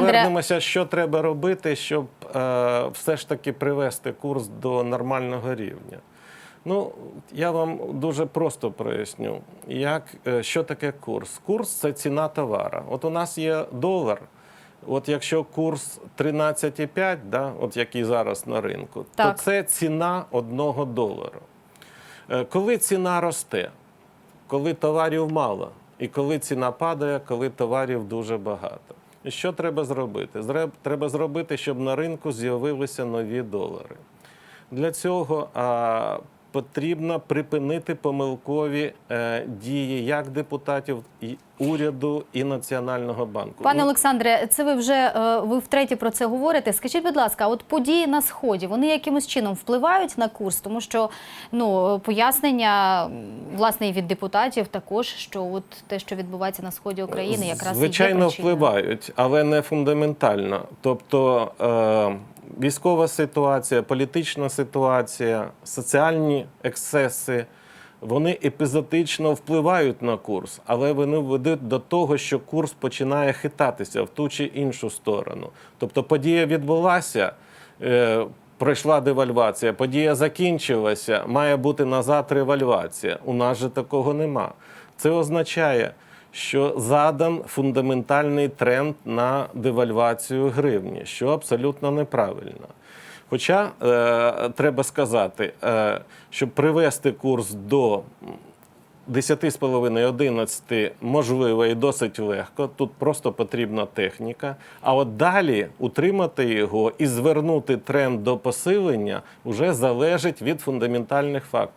Повернемося, що треба робити, щоб е, все ж таки привести курс до нормального рівня. Ну, я вам дуже просто проясню, як, е, що таке курс. Курс це ціна товара. От у нас є долар. От якщо курс 13,5, да, от який зараз на ринку, Так. то це ціна одного долару. Е, Коли ціна росте, коли товарів мало, і коли ціна падає, коли товарів дуже багато. Що треба зробити? Треба зробити, щоб на ринку з'явилися нові долари. Для цього а, потрібно припинити помилкові е, дії як депутатів, і уряду і Національного банку. Пане Ну, Олександре, це ви вже е, ви втретє про це говорите. Скажіть, будь ласка, от події на сході вони якимось чином впливають на курс, тому що ну пояснення власне і від депутатів також, що от те, що відбувається на сході України, якраз звичайно і є впливають, але не фундаментально. Тобто е, військова ситуація, політична ситуація, соціальні ексцеси. Вони епізодично впливають на курс, але вони ведуть до того, що курс починає хитатися в ту чи іншу сторону. Тобто подія відбулася, е, пройшла девальвація, подія закінчилася, має бути назад ревальвація. У нас же такого нема. Це означає, що задан фундаментальний тренд на девальвацію гривні, що абсолютно неправильно. Хоча е, треба сказати, е, щоб привести курс до 10,5-11 можливо і досить легко. Тут просто потрібна техніка. А от далі утримати його і звернути тренд до посилення вже залежить від фундаментальних факторів.